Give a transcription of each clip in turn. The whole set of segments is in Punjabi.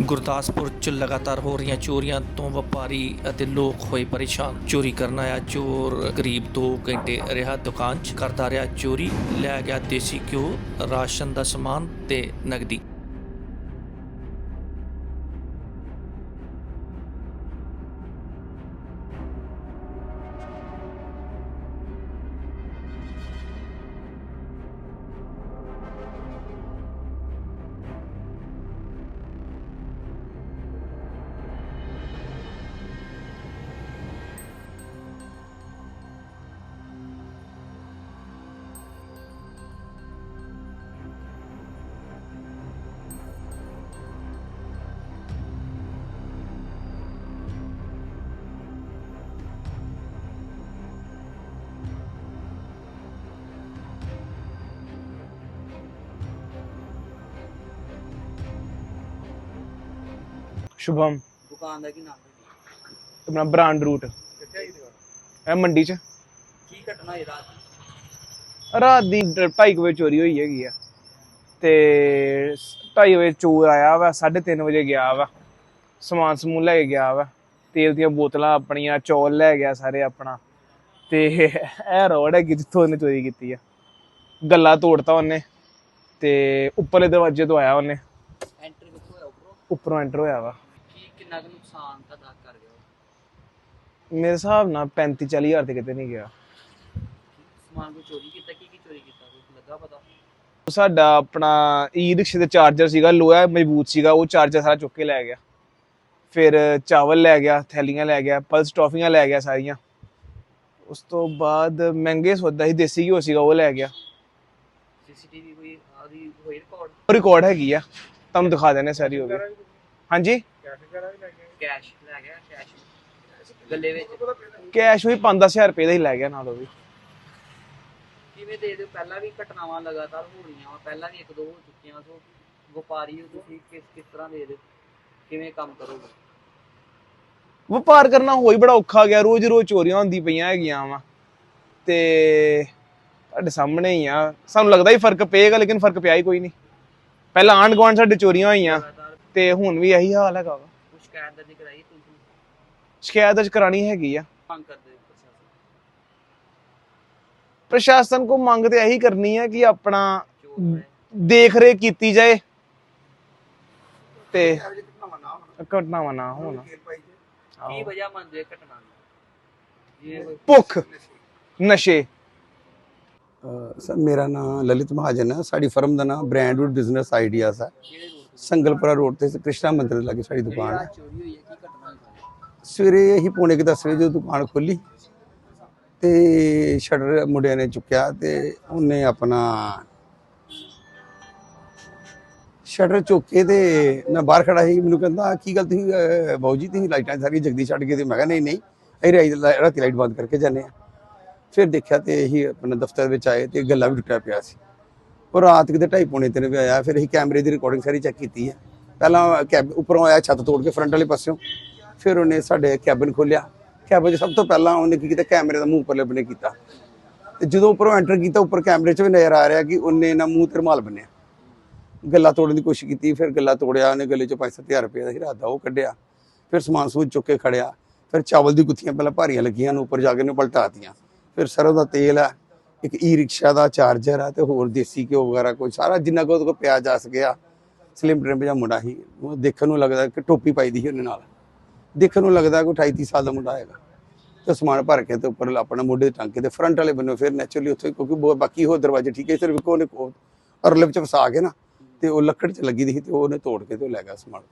ਗੁਰਦਾਸਪੁਰ 'ਚ ਲਗਾਤਾਰ ਹੋ ਰਹੀਆਂ ਚੋਰੀਆਂ ਤੋਂ ਵਪਾਰੀ ਅਤੇ ਲੋਕ ਹੋਏ ਪਰੇਸ਼ਾਨ। ਚੋਰੀ ਕਰਨ ਆਇਆ ਚੋਰ ਕਰੀਬ 2 ਘੰਟੇ ਰਿਹਾ ਦੁਕਾਨ 'ਚ ਕਰਦਾ ਰਿਹਾ। ਚੋਰੀ ਲੈ ਗਿਆ ਦੇਸੀ ਘਿਓ, ਰਾਸ਼ਨ ਦਾ ਸਮਾਨ ਤੇ ਨਗਦੀ। ਸ਼ੁਭਮ। ਦੁਕਾਨ ਦਾ ਕੀ ਨਾਮ ਹੈ ਆਪਣਾ ਬ੍ਰਾਂਡ ਰੂਟ। ਕਿੱਥੇ ਆਈ ਦੁਕਾਨ? ਇਹ ਮੰਡੀ 'ਚ। ਕੀ ਘਟਨਾ ਹੈ ਰਾਤ ਰਾਤ ਦੀ 2:30 ਵਜੇ ਚੋਰੀ ਹੋਈ ਹੈਗੀ ਆ। ਤੇ 2:30 ਵਜੇ ਚੋਰ ਆਇਆ ਵਾ 3:30 ਵਜੇ ਗਿਆ ਵਾ। ਸਮਾਨ ਸਮੂਨ ਲੈ ਕੇ ਗਿਆ ਵਾ। ਤੇਲ ਦੀਆਂ ਬੋਤਲਾਂ ਆਪਣੀਆਂ ਚੌਲ ਲੈ ਗਿਆ ਸਾਰੇ ਆਪਣਾ। ਤੇ ਇਹ ਰੋਡ ਹੈ ਜਿੱਥੋਂ ਉਹਨੇ ਚੋਰੀ ਕੀਤੀ ਆ। ਗੱਲਾ ਤੋੜਤਾ ਉਹਨੇ। ਤੇ ਉੱਪਰਲੇ ਦਰਵਾਜ਼ੇ ਤੋਂ ਆਇਆ ਉਹਨੇ। ਐਂਟਰ ਕਿੱਥੋਂ ਹੋਇਆ? ਉੱਪਰੋਂ? ਉੱਪਰੋਂ ਐਂਟਰ ਹੋਇਆ ਵਾ। ਕਿੰਨਾ ਕੁ ਨੁਕਸਾਨ ਤੁਹਾਡਾ ਕਰ ਗਿਆ? ਮੇਰੇ ਹਿਸਾਬ ਨਾਲ 35 40 ਹਜ਼ਾਰ ਤੇ ਕਿਤੇ ਨਹੀਂ ਗਿਆ। ਸਮਾਨ ਕੋਈ ਚੋਰੀ ਕੀਤਾ? ਕੀ ਕੀ ਚੋਰੀ ਕੀਤਾ? ਕੋਈ ਲੱਗਾ ਪਤਾ? ਸਾਡਾ ਆਪਣਾ ਈ ਰਿਕਸ਼ੇ ਦੇ ਚਾਰਜਰ ਸੀਗਾ ਲੋਹਾ ਮਜ਼ਬੂਤ ਸੀਗਾ ਉਹ ਚਾਰਜਰ ਸਾਰਾ ਚੁੱਕ ਕੇ ਲੈ ਗਿਆ। ਫਿਰ ਚਾਵਲ ਲੈ ਗਿਆ ਥੈਲੀਆਂ ਲੈ ਗਿਆ ਪਲਸ ਟੌਫੀਆਂ ਲੈ ਗਿਆ ਸਾਰੀਆਂ। ਉਸ ਤੋਂ ਬਾਅਦ ਮਹਿੰਗੇ ਸੌਦਾ ਸੀ ਦੇਸੀ ਘਿਓ ਸੀਗਾ ਉਹ ਲੈ ਗਿਆ। ਸੀਸੀਟੀਵੀ ਕੋਈ ਆਦੀ ਹੋਈ ਰਿਕਾਰਡ ਰਿਕਾਰਡ ਹੈਗੀ ਆ। ਤੁਹਾਨੂੰ ਦਿਖਾ ਦਿੰਦੇ ਸਾਰੀ ਹੋ ਗਈ ਹਾਂਜੀ? ਕੈਸ਼ ਲੈ ਗਿਆ ਕੈਸ਼ ਗੱਲੇ ਵਿੱਚ। ਕੈਸ਼ ਵੀ 5-10000 ਰੁਪਏ ਦਾ ਹੀ ਲੈ ਗਿਆ ਨਾਲ ਉਹ ਵੀ। ਕਿਵੇਂ ਦੇ ਦਿਓ? ਪਹਿਲਾਂ ਵੀ ਘਟਨਾਵਾਂ ਲਗਾਤਾਰ ਹੋ ਰਹੀਆਂ ਵਾ। ਪਹਿਲਾਂ ਵੀ ਇੱਕ ਦੋ ਹੋ ਚੁੱਕੀਆਂ ਸੋ ਵਪਾਰੀ ਹੋ ਤੁਸੀਂ ਕਿਸ ਕਿਸ ਤਰ੍ਹਾਂ ਦੇ ਦਿਓ? ਕਿਵੇਂ ਕੰਮ ਕਰੋਗੇ? ਵਪਾਰ ਕਰਨਾ ਹੋਈ ਬੜਾ ਔਖਾ ਗਿਆ। ਰੋਜ਼ ਰੋਜ਼ ਚੋਰੀਆਂ ਹੁੰਦੀ ਪਈਆਂ ਹੈਗੀਆਂ ਵਾ। ਤੇ ਤੁਹਾਡੇ ਸਾਹਮਣੇ ਹੀ ਆ। ਸਾਨੂੰ ਲੱਗਦਾ ਹੀ ਫ਼ਰਕ ਪਏਗਾ ਲੇਕਿਨ ਫ਼ਰਕ ਪਿਆ ਹੀ ਕੋਈ ਨਹੀਂ। ਪਹਿਲਾਂ ਆਂਢ ਗੁਆਂਢ ਸਾਡੇ ਚੋਰੀਆਂ ਹੋਈਆਂ। ਤੇ ਹੁਣ ਵੀ ਇਹੀ ਹਾਲ ਹੈਗਾ ਵਾ। ਸ਼ਿਕਾਇਤ ਦਰਜ ਕਰਾਈ ਤੁਸੀਂ ਸ਼ਿਕਾਇਤ ਅੱਜ ਕਰਾਣੀ ਹੈਗੀ ਆ। ਮੰਗ ਕਰਦੇ ਹੋ ਪ੍ਰਸ਼ਾਸਨ ਪ੍ਰਸ਼ਾਸਨ ਕੋ ਮੰਗ ਤੇ ਇਹੀ ਕਰਨੀ ਹੈ ਕਿ ਆਪਣਾ ਚੋਰ ਹੈ। ਦੇਖ ਰੇਖ ਕੀਤੀ ਜਾਏ। ਤੇ ਘਟਨਾਵਾਂ ਨਾ ਹੋਣ? ਕੀ ਆਹੋ। ਵਜ੍ਹਾ ਮੰਨਦੇ ਘਟਨਾ ਦੀ ਇਹ ਕੋਈ ਭੁੱਖ। ਨਸ਼ੇ। ਸਰ ਮੇਰਾ ਨਾਮ ਲਲਿਤ ਮਹਾਜਨ ਹੈ। ਸਾਡੀ ਫਰਮ ਦਾ ਨਾਮ ਬ੍ਰਾਂਡਵੁੱਡ ਬਿਜ਼ਨਸ ਆਈਡੀਆਜ਼ ਹੈ। ਕਿਹੜੇ ਸੰਗਲਪੁਰਾ ਰੋਡ ਤੇ ਕ੍ਰਿਸ਼ਨਾ ਮੰਦਿਰ ਦੇ ਲਾਗੇ ਸਾਡੀ ਦੁਕਾਨ ਹੈ। ਰਾਤ ਚੋਰੀ ਹੋਈ ਹੈ ਕੀ ਘਟਨਾ ਹੋਈ ਸਾਰੀ? ਸਵੇਰੇ ਹੀ ਪੌਣੇ ਕੁ ਦਸ ਵਜੇ ਜਦੋਂ ਦੁਕਾਨ ਖੋਲੀ ਤੇ ਸ਼ਟਰ ਮੁੰਡਿਆਂ ਨੇ ਚੁੱਕਿਆ ਤੇ ਉਹਨੇ ਆਪਣਾ ਸ਼ਟਰ ਚੁੱਕ ਤੇ ਮੈਂ ਬਾਹਰ ਖੜਾ ਸੀ ਮੈਨੂੰ ਕਹਿੰਦਾ ਕੀ ਗੱਲ ਤੁਸੀਂ ਬਾਊ ਜੀ ਤੁਸੀਂ ਲਾਈਟਾਂ ਸਾਰੀਆਂ ਜਗਦੀ ਛੱਡ ਕੇ ਤੇ? ਮੈਂ ਕਿਹਾ ਨਹੀਂ ਨਹੀਂ ਅਸੀਂ ਰਾਈ- ਰਾਤੀ ਲਾਈਟ ਬੰਦ ਕਰਕੇ ਜਾਂਦੇ ਆ ਫਿਰ ਦੇਖਿਆ ਤੇ ਇਹੀ ਆਪਣਾ ਦਫ਼ਤਰ ਵਿੱਚ ਆਏ ਤੇ ਗੱਲਾ ਵੀ ਟੁੱਟਿਆ ਪਿਆ ਸੀ। ਉਹ ਰਾਤ ਕਿਤੇ ਢਾਈ ਪੌਣੇ ਤਿੰਨ ਵਜੇ ਆਇਆ, ਫਿਰ ਅਸੀਂ ਕੈਮਰੇ ਦੀ ਰਿਕਾਰਡਿੰਗ ਸਾਰੀ ਚੈੱਕ ਕੀਤੀ ਹੈ। ਪਹਿਲਾਂ ਕੈਬ ਉੱਪਰੋਂ ਆਇਆ, ਛੱਤ ਤੋੜ ਕੇ ਫਰੰਟ ਵਾਲੇ ਪਾਸਿਓਂ। ਫਿਰ ਉਹਨੇ ਸਾਡੇ ਕੈਬਨ ਖੋਲਿਆ ਕੈਬਨ 'ਚ ਸਭ ਤੋਂ ਪਹਿਲਾਂ ਉਹਨੇ ਕੀ ਕੀਤਾ ਕੈਮਰੇ ਦਾ ਮੂੰਹ ਉੱਪਰ ਬੰਨੇ ਕੀਤਾ। ਤੇ ਜਦੋਂ ਉੱਪਰੋਂ ਐਂਟਰ ਕੀਤਾ, ਉੱਪਰ ਕੈਮਰੇ 'ਚ ਵੀ ਨਜ਼ਰ ਆ ਰਿਹਾ ਕਿ ਉਹਨੇ ਨਾ ਮੂੰਹ ਤੇ ਰੁਮਾਲ ਬੰਨਿਆ। ਗੱਲਾਂ ਤੋੜਨ ਦੀ ਕੋਸ਼ਿਸ਼ ਕੀਤੀ, ਫਿਰ ਗੱਲਾਂ ਤੋੜਿਆ, ਉਹਨੇ ਗੱਲੇ 'ਚੋਂ 5-7000 ਰੁਪਏ ਦਾ ਹੀਰਾ ਦਾ ਉਹ ਕੱਢਿਆ। ਫਿਰ ਸਮਾਨ ਸਮੂਨ ਚੁੱਕ ਕੇ ਖੜਿਆ। ਫਿਰ ਚਾਵਲ ਦੀ ਗੁੱਥੀਆਂ ਪਹਿਲਾਂ ਭਾਰੀਆਂ ਲੱਗੀਆਂ ਨੂੰ ਉੱਪਰ ਜਾ ਕੇ ਨੇ ਪਲਟਾਤੀਆਂ ਫਿਰ ਸਰੋਂ ਦਾ ਤੇਲ ਹੈ ਇੱਕ ਈ ਰਿਕਸ਼ਾ ਦਾ ਚਾਰਜਰ ਹੈ ਤੇ ਹੋਰ ਦੇਸੀ ਘਿਓ ਵਗੈਰਾ ਕੋਈ ਸਾਰਾ ਜਿੰਨਾ ਕੁ ਉਹਦੇ ਕੋਲ ਪਿਆ ਜਾ ਸਕਿਆ ਸਲਿਮ ਟ੍ਰਿਮ ਜਿਹਾ ਮੁੰਡਾ ਸੀ ਉਹ ਦੇਖਣ ਨੂੰ ਲੱਗਦਾ ਕਿ ਟੋਪੀ ਪਾਈ ਦੀ ਸੀ ਉਹਨੇ ਨਾਲ। ਦੇਖਣ ਨੂੰ ਲੱਗਦਾ ਕੋਈ 28 30 ਸਾਲ ਦਾ ਮੁੰਡਾ ਹੈਗਾ। ਤੇ ਸਮਾਨ ਭਰ ਕੇ ਤੇ ਉੱਪਰ ਆਪਣਾ ਮੋਢੇ ਤੇ ਟੰਗ ਕੇ ਤੇ ਫਰੰਟ ਵਾਲੇ ਬੰਨੋਂ ਫਿਰ ਨੈਚੁਰਲੀ ਉੱਥੇ ਕਿਉਂਕਿ ਬਾਕੀ ਹੋਰ ਦਰਵਾਜ਼ੇ ਠੀਕ ਹੈ ਸਿਰਫ ਉਹਨੇ ਕੋ- ਅਰਲੇ ਵਿੱਚ ਫਸਾ ਕੇ ਨਾ ਤੇ ਉਹ ਲੱਕੜ 'ਚ ਲੱਗੀ ਦੀ ਸੀ ਤੇ ਉਹਨੇ ਤੋੜ ਕੇ ਤੇ ਉਹ ਲੈ ਗਿਆ ਸਮਾਨ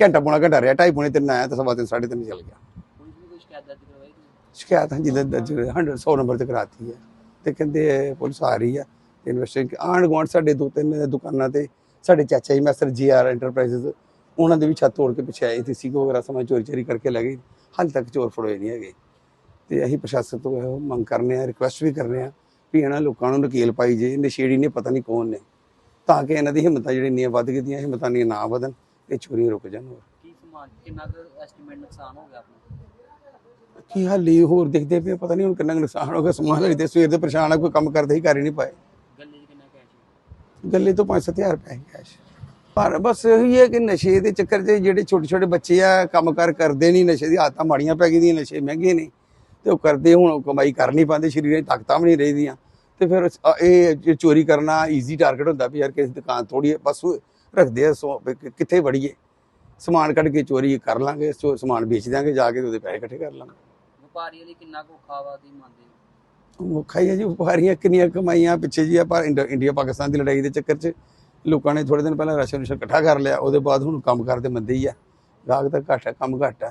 ਘੰਟਾ ਪੌਣਾ ਘੰਟਾ ਰਿਹਾ ਢਾਈ ਪੌਣੇ ਤਿੰਨ ਆਇਆ ਤੇ ਸਵਾ ਤਿੰਨ ਸਾਢੇ ਤਿੰਨ ਚੱਲ ਗਿਆ। ਸ਼ਿਕਾਇਤ ਹਾਂਜੀ ਦਰਜ 100 100 ਨੰਬਰ ਤੇ ਕਰਾਤੀ ਹੈ। ਤੇ ਕਹਿੰਦੇ ਪੁਲਿਸ ਆ ਰਹੀ ਹੈ ਇਨਵੈਸਟਿੰਗ ਆਂਢ ਗੁਆਂਢ ਸਾਡੇ ਦੋ ਤਿੰਨ ਦੁਕਾਨਾਂ ਤੇ, ਸਾਡੇ ਚਾਚਾ ਜੀ ਮਾਸਟਰ ਜੀ ਆਰ ਐਂਟਰਪ੍ਰਾਈਜ਼ਸ ਉਹਨਾਂ ਦੇ ਵੀ ਛੱਤ ਤੋੜ ਕੇ ਪਿੱਛੇ ਆਏ ਸੀ ਸੀਗੋ ਵਗੈਰਾ ਸਮਾਂ ਚੋਰੀ ਚੋਰੀ ਕਰਕੇ ਲੈ ਗਏ, ਹਾਲੇ ਤੱਕ ਚੋਰ ਫੜੋਏ ਨਹੀਂ ਹੈਗੇ। ਤੇ ਅਸੀਂ ਪ੍ਰਸ਼ਾਸਨ ਤੋਂ ਇਹੋ ਮੰਗ ਕਰਨੇ ਆ ਰਿਕੁਐਸਟ ਵੀ ਕਰਨੇ ਆ ਵੀ ਇਹਨਾਂ ਲੋਕਾਂ ਨੂੰ ਨਕੇਲ ਪਾਈ ਜੇ, ਨਸ਼ੇੜੀ ਨੇ ਪਤਾ ਨਹੀਂ ਕੌਣ ਨੇ, ਤਾਂ ਕਿ ਇਹਨਾਂ ਦੀ ਹਿੰਮਤਾਂ ਜਿਹੜੀਆਂ ਇੰਨੀਆਂ ਵੱਧ ਗਈਆਂ, ਹਿੰਮਤਾਂ ਨਹੀਂ ਨਾ ਵਧਣ ਤੇ ਚੋਰੀਆਂ ਰੁਕ ਜਾਣ ਹੋਰ। ਕੀ ਸਮਾਨ ਕਿੰਨਾ ਕੁ ਐਸਟੀਮੇਟ ਨੁਕਸਾਨ ਹੋ ਗਿਆ ਆਪਣਾ? ਕੀ ਹਾਲੀ ਹੋਰ ਦੇਖਦੇ ਪਏ ਪਤਾ ਨਹੀਂ ਹੁਣ ਕਿੰਨਾ ਕੁ ਨੁਕਸਾਨ ਹੋ ਗਿਆ। ਸਮਾਨ ਲਈ ਤੇ ਸਵੇਰ ਦੇ ਪਰੇਸ਼ਾਨ ਆ ਕੋਈ ਕੰਮ ਕਰਦੇ ਹੀ ਕਰ ਹੀ ਨਹੀਂ ਪਾਏ। ਗੱਲੇ 'ਚ ਕਿੰਨਾ ਕੈਸ਼ ਹੈ ਗੱਲੇ ਤੋਂ 5-7000 ਰੁਪਏ ਕੈਸ਼ ਪਰ ਬਸ ਇਹੀ ਹੈ ਕਿ ਨਸ਼ੇ ਦੇ ਚੱਕਰ 'ਚ ਜਿਹੜੇ ਛੋਟੇ ਛੋਟੇ ਬੱਚੇ ਆ ਕੰਮਕਾਰ ਕਰਦੇ ਨਹੀਂ ਨਸ਼ੇ ਦੀ ਆਦਤਾਂ ਮਾੜੀਆਂ ਪੈ ਗਈਆਂ ਨਸ਼ੇ ਮਹਿੰਗੇ ਨੇ। ਤੇ ਉਹ ਕਰਦੇ ਹੁਣ ਉਹ ਕਮਾਈ ਕਰ ਨਹੀਂ ਪਾਉਂਦੇ ਸਰੀਰਾਂ 'ਚ ਤਾਕਤਾਂ ਵੀ ਨਹੀਂ ਰਹਿੰਦੀਆਂ ਤੇ ਫਿਰ ਇਹ ਚੋਰੀ ਕਰਨਾ ਈਜ਼ੀ ਟਾਰਗੇਟ ਹੁੰਦਾ ਵੀ ਯਾਰ ਕਿਸੇ ਦੁਕਾਨ ਤੋੜੀਏ ਬਸ ਉਹ ਰੱਖਦੇ ਆ ਸੋ ਕਿੱਥੇ ਵੜੀਏ। ਸਮਾਨ ਕੱਢ ਕੇ ਚੋਰੀ ਕਰ ਲਾਂਗੇ ਸਮਾਨ ਵੇਚ ਦਿਆਂਗੇ ਜਾ ਕੇ ਉਹਦੇ ਪੈਸੇ ਇਕੱਠੇ ਕਰ ਲਾਂਗੇ। ਵਪਾਰੀਆਂ ਲਈ ਕਿੰਨਾ ਕੁ ਔਖਾ ਦੀ ਮੰਨਦੇ ਹੋ? ਮੁੱਖਾ ਹੀ ਹੈ ਜੀ, ਵਪਾਰੀਆਂ ਕਿੰਨੀਆਂ ਕਮਾਈਆਂ ਪਿੱਛੇ ਜੀ ਆ ਪਰ ਇੰਡੀਆ ਪਾਕਿਸਤਾਨ ਦੀ ਲੜਾਈ ਦੇ ਚੱਕਰ 'ਚ ਲੋਕਾਂ ਨੇ ਥੋੜੇ ਦਿਨ ਪਹਿਲਾਂ ਰਾਸ਼ਨ ਰੂਸ਼ਨ ਇਕੱਠਾ ਕਰ ਲਿਆ, ਉਹਦੇ ਬਾਅਦ ਹੁਣ ਕੰਮ ਕਰਦੇ ਮੰਦੇ ਹੀ ਆ ਗਾਹਕ ਤਾਂ ਘੱਟ ਆ ਕੰਮ ਘੱਟ ਆ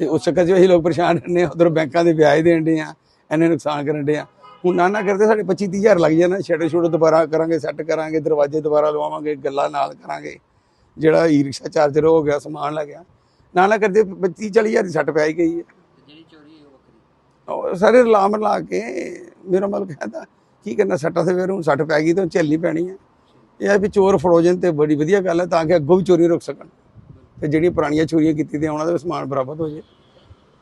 ਤੇ ਉਸ ਚੱਕਰ 'ਚ ਅਸੀਂ ਲੋਕ ਪਰੇਸ਼ਾਨ ਰਹਿੰਦੇ ਆ ਉਧਰ ਬੈਂਕਾਂ ਦੇ ਵਿਆਜ ਦੇਣ ਦੇ ਆ ਇੰਨੇ ਨੁਕਸਾਨ ਕਰਨ ਦੇ ਆ ਹੁਣ ਨਾ ਨਾ ਕਰਦੇ, ਸਾਡੇ 25 30 ਹਜ਼ਾਰ ਲੱਗ ਜਾਣਾ, ਛੇੜੇ ਛੋੜੇ ਦੁਬਾਰਾ ਕਰਾਂਗੇ, ਸੈੱਟ ਕਰਾਂਗੇ, ਦਰਵਾਜ਼ੇ ਦੁਬਾਰਾ ਲਵਾਵਾਂਗੇ, ਗੱਲਾਂ ਨਾਲ ਕਰਾਂਗੇ। ਜਿਹੜਾ ਈ ਰਿਕਸ਼ਾ ਚਾਰਜਰ ਹੋ ਗਿਆ, ਸਮਾਨ ਲੱਗ ਗਿਆ, ਨਾ ਨਾ ਕਰਦੇ 25 40 ਹਜ਼ਾਰ ਦੀ ਸੱਟ ਪੈ ਗਈ ਹੈ ਤੇ ਜਿਹੜੀ ਚੋਰੀ ਹੋਈ ਉਹ ਵੱਖਰੀ ਉਹ ਸਾਰੇ ਰਲਾਮ ਲਾ ਕੇ ਮੇਰਾ ਮਤਲਬ ਕਹਿੰਦਾ, ਕੀ ਕਰਨਾ, ਸੱਟਾਂ ਤੇ ਫਿਰ ਹੁਣ ਸੱਟ ਪੈ ਗਈ ਤਾਂ ਹੁਣ ਝੱਲਣੀ ਪੈਣੀ ਹੈ ਇਹ ਹੈ ਵੀ ਚੋਰ ਫੜੋ ਜਾਣ ਤੇ ਬੜੀ ਵਧੀਆ ਗੱਲ ਹੈ ਤਾਂ ਕਿ ਅੱਗੋਂ ਵੀ ਚੋਰੀ ਰੁਕ ਸਕਣ। ਤੇ ਜਿਹੜੀਆਂ ਪੁਰਾਣੀਆਂ ਚੋਰੀਆਂ ਕੀਤੀ ਦੀਆਂ ਉਹਨਾਂ ਦਾ ਵੀ ਸਮਾਨ ਬਰਾਬਰ ਹੋ ਜੇ।